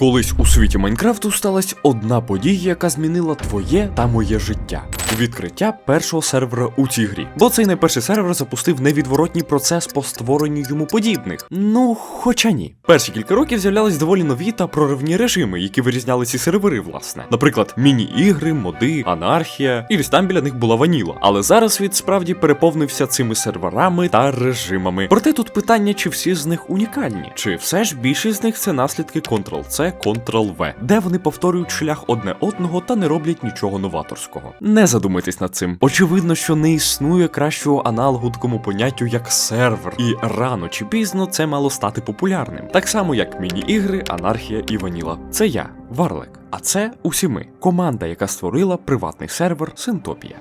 Колись у світі Майнкрафту сталася одна подія, яка змінила твоє та моє життя. Відкриття першого сервера у цій грі. Бо цей найперший сервер запустив невідворотній процес по створенню йому подібних. Ну, хоча ні. Перші кілька років з'являлись доволі нові та проривні режими, які вирізняли ці сервери, власне. Наприклад, міні-ігри, моди, анархія, і там біля них була ваніла. Але зараз світ справді переповнився цими серверами та режимами. Проте тут питання, чи всі з них унікальні, чи все ж більшість з них це наслідки Ctrl-C, Ctrl-V, де вони повторюють шлях одне одного та не роблять нічого новаторського. Не задумайтесь над цим. Очевидно, що не існує кращого аналогу такому поняттю, як сервер, і рано чи пізно це мало стати популярним. Так само, як міні-ігри, анархія і ваніла. Це я, Варлик. А це усі ми, команда, яка створила приватний сервер Синтопія.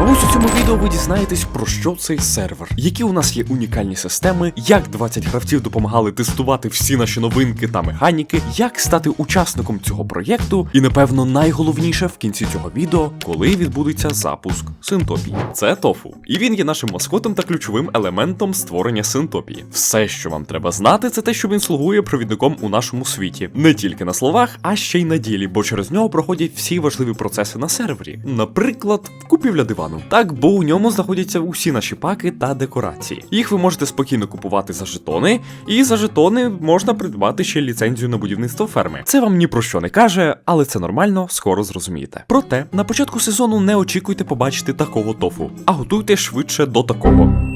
А ось у цьому відео ви дізнаєтесь про що цей сервер, які у нас є унікальні системи, як 20 гравців допомагали тестувати всі наші новинки та механіки, як стати учасником цього проєкту, і напевно найголовніше в кінці цього відео, коли відбудеться запуск Синтопії. Це тофу, і він є нашим маскотом та ключовим елементом створення Синтопії. Все, що вам треба знати, це те, що він слугує провідником у нашому світі, не тільки на словах, а ще й на ділі, бо через нього проходять всі важливі процеси на сервері. Наприклад, купівля дивану. Так, бо у ньому знаходяться усі наші паки та декорації. Їх ви можете спокійно купувати за жетони, і за жетони можна придбати ще ліцензію на будівництво ферми. Це вам ні про що не каже, але це нормально, скоро зрозумієте. Проте на початку сезону не очікуйте побачити такого тофу, а готуйте швидше до такого.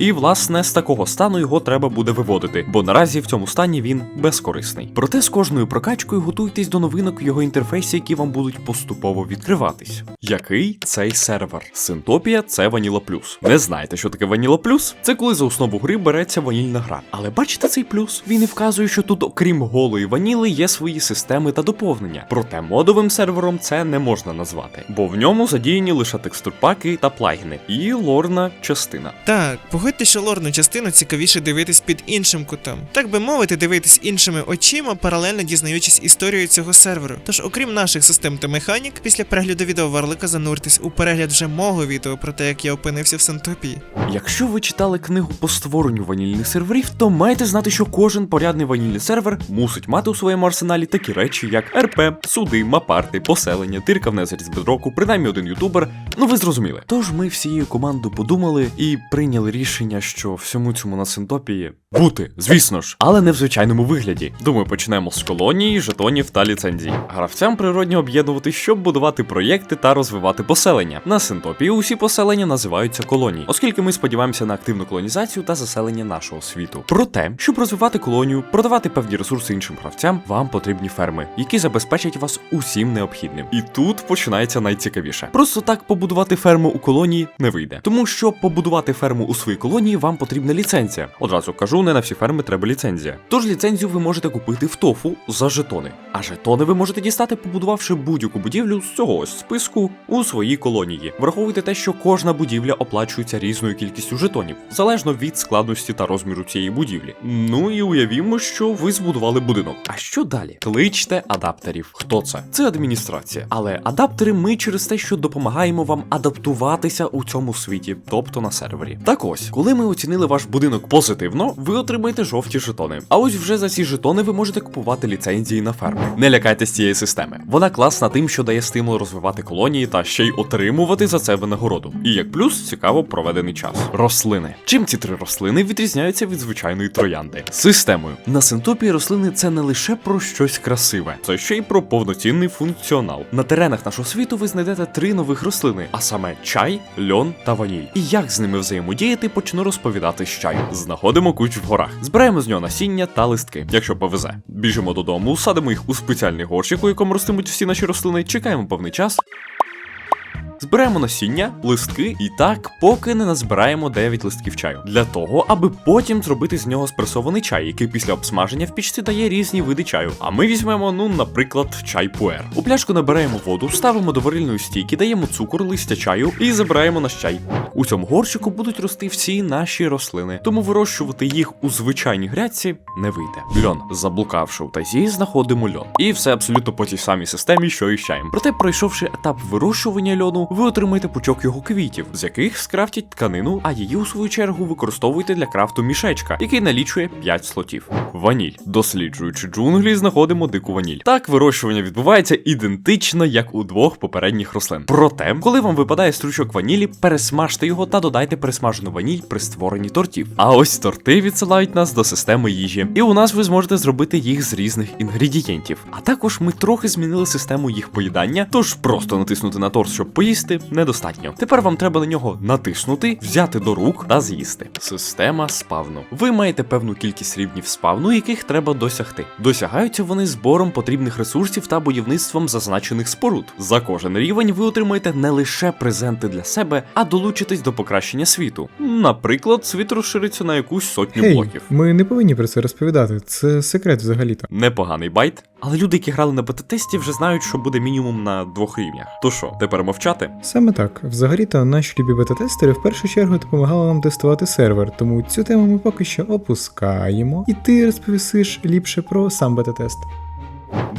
І власне з такого стану його треба буде виводити, бо наразі в цьому стані він безкорисний. Проте з кожною прокачкою готуйтесь до новинок в його інтерфейсі, які вам будуть поступово відкриватись. Який цей сервер? Синтопія це Vanilla Plus. Не знаєте, що таке Vanilla Plus? Це коли за основу гри береться ванільна гра. Але бачите цей плюс? Він і вказує, що тут, окрім голої ваніли, є свої системи та доповнення. Проте модовим сервером це не можна назвати, бо в ньому задіяні лише текстурпаки та плагіни і лорна частина. Так, погодьте, що лорну частину цікавіше дивитись під іншим кутом. Так би мовити, дивитись іншими очима, паралельно дізнаючись історію цього серверу. Тож, окрім наших систем та механік, після перегляду відео Варлика зануртесь у перегляд вже мого відео про те, як я опинився в Синтопії. Якщо ви читали книгу по створенню ванільних серверів, то маєте знати, що кожен порядний ванільний сервер мусить мати у своєму арсеналі такі речі, як РП, суди, мапарти, поселення, тирка в з бедроку, принаймні один ютубер. Ну ви зрозуміли. Тож ми всією командою подумали і прийняли рішення, що всьому цьому на синтопії бути, звісно ж, але не в звичайному вигляді. Думаю, почнемо з колонії, жетонів та ліцензій. Гравцям природньо об'єднувати, щоб будувати проєкти та розвивати поселення. На синтопії усі поселення називаються колонії, оскільки ми сподіваємося на активну колонізацію та заселення нашого світу. Проте, щоб розвивати колонію, продавати певні ресурси іншим гравцям, вам потрібні ферми, які забезпечать вас усім необхідним. І тут починається найцікавіше. Просто так побудувати ферму у колонії не вийде, тому що побудувати ферму у своїй колонії вам потрібна ліцензія. Одразу кажу, не на всі ферми треба ліцензія. Тож ліцензію ви можете купити в тофу за жетони. А жетони ви можете дістати, побудувавши будь-яку будівлю з цього ось списку у своїй колонії. Враховуйте те, що кожна будівля оплачується різною кількістю жетонів, залежно від складності та розміру цієї будівлі. Ну і уявімо, що ви збудували будинок. А що далі? Кличте адаптерів. Хто це? Це адміністрація. Але адаптери ми через те, що допомагаємо вам адаптуватися у цьому світі, тобто на сервері. Так ось, коли ми оцінили ваш будинок позитивно, ви отримаєте жовті жетони. А ось вже за ці жетони ви можете купувати ліцензії на ферми. Не лякайтесь цієї системи. Вона класна тим, що дає стимул розвивати колонії та ще й отримувати за це винагороду. І як плюс цікаво проведений час. Рослини. Чим ці три рослини відрізняються від звичайної троянди? Системою. На синтопії рослини це не лише про щось красиве, це ще й про повноцінний функціонал. На теренах нашого світу ви знайдете три нових рослини, а саме чай, льон та ваніль. І як з ними взаємодіяти, почну розповідати з чаю. Знаходимо куч в горах, збираємо з нього насіння та листки, якщо повезе. Біжимо додому, садимо їх у спеціальний горщик, у якому ростимуть всі наші рослини, чекаємо певний час. Збираємо насіння, листки і так, поки не назбираємо 9 листків чаю. Для того, аби потім зробити з нього спресований чай, який після обсмаження в пічці дає різні види чаю. А ми візьмемо, ну, наприклад, чай пуер. У пляшку набираємо воду, ставимо до варильної стійки, даємо цукор, листя чаю і забираємо наш чай. У цьому горщику будуть рости всі наші рослини, тому вирощувати їх у звичайній грядці не вийде. Льон, заблукавши в тазі, знаходимо льон. І все абсолютно по тій самій системі, що і чаєм. Проте, пройшовши етап вирощування льону, ви отримаєте пучок його квітів, з яких скрафтять тканину, а її у свою чергу використовуєте для крафту мішечка, який налічує 5 слотів. Ваніль. Досліджуючи джунглі, знаходимо дику ваніль. Так, вирощування відбувається ідентично, як у двох попередніх рослин. Проте, коли вам випадає стручок ванілі, пересмажте його та додайте пересмажену ваніль при створенні тортів. А ось торти відсилають нас до системи їжі, і у нас ви зможете зробити їх з різних інгредієнтів. А також ми трохи змінили систему їх поїдання, тож просто натиснути на торт, щоб поїсти, недостатньо. Тепер вам треба на нього натиснути, взяти до рук та з'їсти. Система спавну. Ви маєте певну кількість рівнів спавну, яких треба досягти. Досягаються вони збором потрібних ресурсів та будівництвом зазначених споруд. За кожен рівень ви отримаєте не лише презенти для себе, а долучитесь до покращення світу. Наприклад, світ розшириться на якусь сотню Гей, блоків. ми не повинні про це розповідати. Це секрет взагалі-то. Непоганий байт, але люди, які грали на бета-тесті, вже знають, що буде мінімум на двох рівнях. То що, тепер мовчати? Саме так. Взагалі-то наші любі бета-тестери в першу чергу допомагали нам тестувати сервер, тому цю тему ми поки що опускаємо. І ти розповісиш ліпше про сам бета-тест.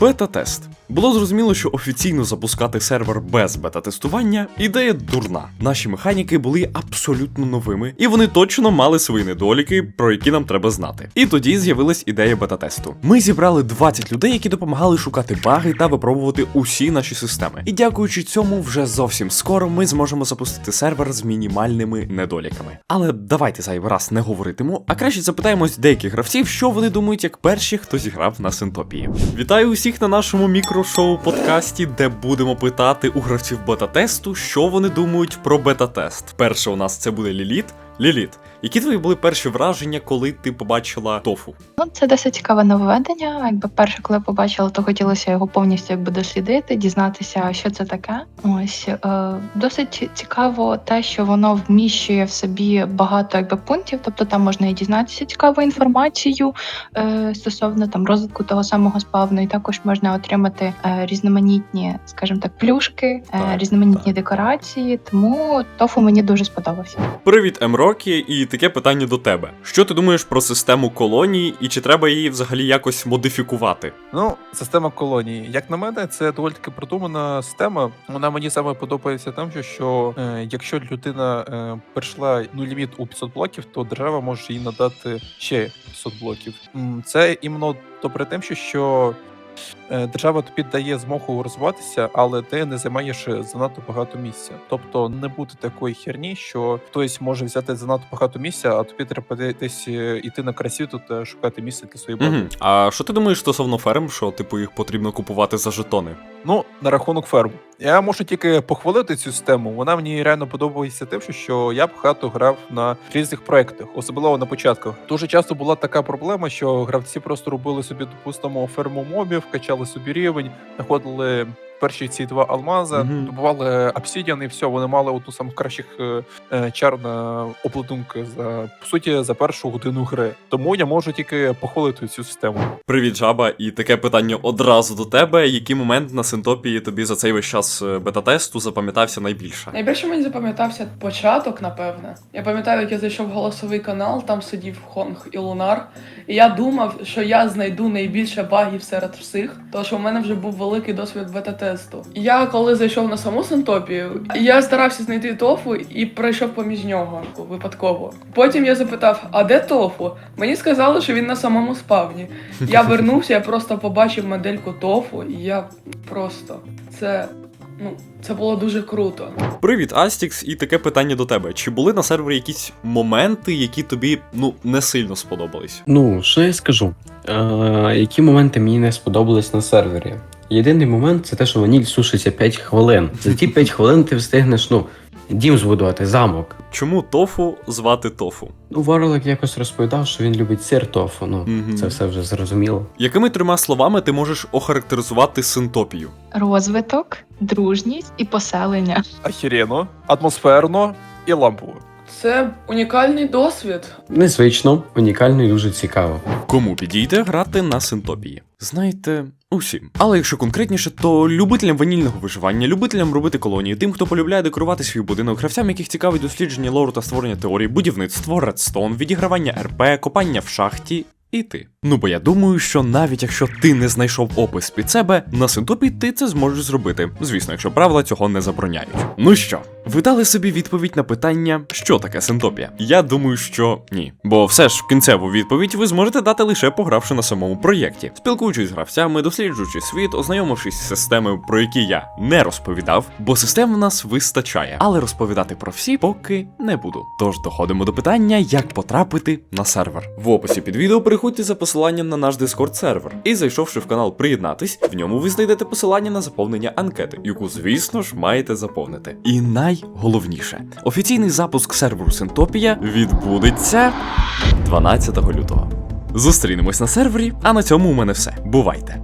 Бета-тест. Було зрозуміло, що офіційно запускати сервер без бета-тестування ідея дурна. Наші механіки були абсолютно новими, і вони точно мали свої недоліки, про які нам треба знати. І тоді з'явилась ідея бета-тесту. Ми зібрали 20 людей, які допомагали шукати баги та випробувати усі наші системи. І дякуючи цьому, вже зовсім скоро ми зможемо запустити сервер з мінімальними недоліками. Але давайте зайвий раз не говоритиму, а краще запитаємось деяких гравців, що вони думають як перші, хто зіграв на Синтопії. Вітаю усіх на нашому мікрошоу подкасті, де будемо питати у гравців бета-тесту, що вони думають про бета-тест. Перше у нас це буде Ліліт. Ліліт, які твої були перші враження, коли ти побачила тофу? Ну, це досить цікаве нововведення. Якби перше, коли я побачила, то хотілося його повністю якби дослідити, дізнатися, що це таке. Ось е, досить цікаво те, що воно вміщує в собі багато якби пунктів. Тобто там можна і дізнатися цікаву інформацію е, стосовно там розвитку того самого спавну, і також можна отримати е, різноманітні, скажімо так, плюшки, е, Так, різноманітні так. декорації. Тому тофу мені дуже сподобався. Привіт, Емрокі, і таке питання до тебе. Що ти думаєш про систему колонії і чи треба її взагалі якось модифікувати? Ну, система колонії. Як на мене, це доволі таки продумана система. Вона мені саме подобається тим, що, е, якщо людина е, прийшла ну, ліміт у 500 блоків, то держава може їй надати ще 500 блоків. Це іменно добре тим, що, держава тобі дає змогу розвиватися, але ти не займаєш занадто багато місця. Тобто не буде такої херні, що хтось може взяти занадто багато місця, а тобі треба десь е, іти на красі тут та шукати місце для своєї. Угу. А що ти думаєш стосовно ферм, що типу їх потрібно купувати за жетони? Ну, на рахунок ферм. Я можу тільки похвалити цю систему. Вона мені реально подобається тим, що- що я багато грав на різних проєктах, особливо на початках. Дуже часто була така проблема, що гравці просто робили собі, допустимо, ферму мобів, качали собі рівень, знаходили. Перші ці два алмаза Мгм. добували обсідіан, і все, вони мали одну з самих кращих е, е, чар на обладунки за по суті за першу годину гри. Тому я можу тільки похвалити цю систему. Привіт, жаба, і таке питання одразу до тебе. Який момент на синтопії тобі за цей весь час е, бета-тесту запам'ятався найбільше? Найбільше мені запам'ятався початок, напевне. Я пам'ятаю, як я зайшов в голосовий канал, там сидів Хонг і Лунар. І я думав, що я знайду найбільше багів серед всіх, тому що у мене вже був великий досвід бета-тесту. І я коли зайшов на саму Синтопію, я старався знайти тофу і пройшов поміж нього випадково. Потім я запитав: а де тофу? Мені сказали, що він на самому спавні. Я вернувся, я просто побачив модельку тофу, і я просто це. Ну, це було дуже круто. Привіт, Астікс, і таке питання до тебе. Чи були на сервері якісь моменти, які тобі ну не сильно сподобались? Ну, що я скажу? Е, які моменти мені не сподобались на сервері? Єдиний момент це те, що ваніль сушиться 5 хвилин. За ті 5 хвилин ти встигнеш, ну, дім збудувати, замок. Чому тофу звати тофу? Ну, Варлик якось розповідав, що він любить сир тофу. Ну, Мгм. це все вже зрозуміло. Якими трьома словами ти можеш охарактеризувати синтопію? Розвиток, дружність і поселення. Ахірено, атмосферно і лампово. Це унікальний досвід. Незвично, унікально і дуже цікаво. Кому підійде грати на синтопії? Знаєте, усім. Але якщо конкретніше, то любителям ванільного виживання, любителям робити колонії, тим, хто полюбляє декорувати свій будинок, гравцям, яких цікавить дослідження лору та створення теорії, будівництво, редстоун, відігравання РП, копання в шахті. і ти. Ну бо я думаю, що навіть якщо ти не знайшов опис під себе, на синтопі ти це зможеш зробити. Звісно, якщо правила цього не забороняють. Ну що, ви дали собі відповідь на питання, що таке синтопія? Я думаю, що ні. Бо все ж кінцеву відповідь ви зможете дати лише погравши на самому проєкті, спілкуючись з гравцями, досліджуючи світ, ознайомившись з системою, про які я не розповідав, бо систем в нас вистачає, але розповідати про всі поки не буду. Тож доходимо до питання, як потрапити на сервер. В описі під відео переходьте за посиланням на наш Discord сервер. І зайшовши в канал Приєднатись, в ньому ви знайдете посилання на заповнення анкети, яку, звісно ж, маєте заповнити. І найголовніше, офіційний запуск серверу Синтопія відбудеться 12 лютого. Зустрінемось на сервері, а на цьому у мене все. Бувайте!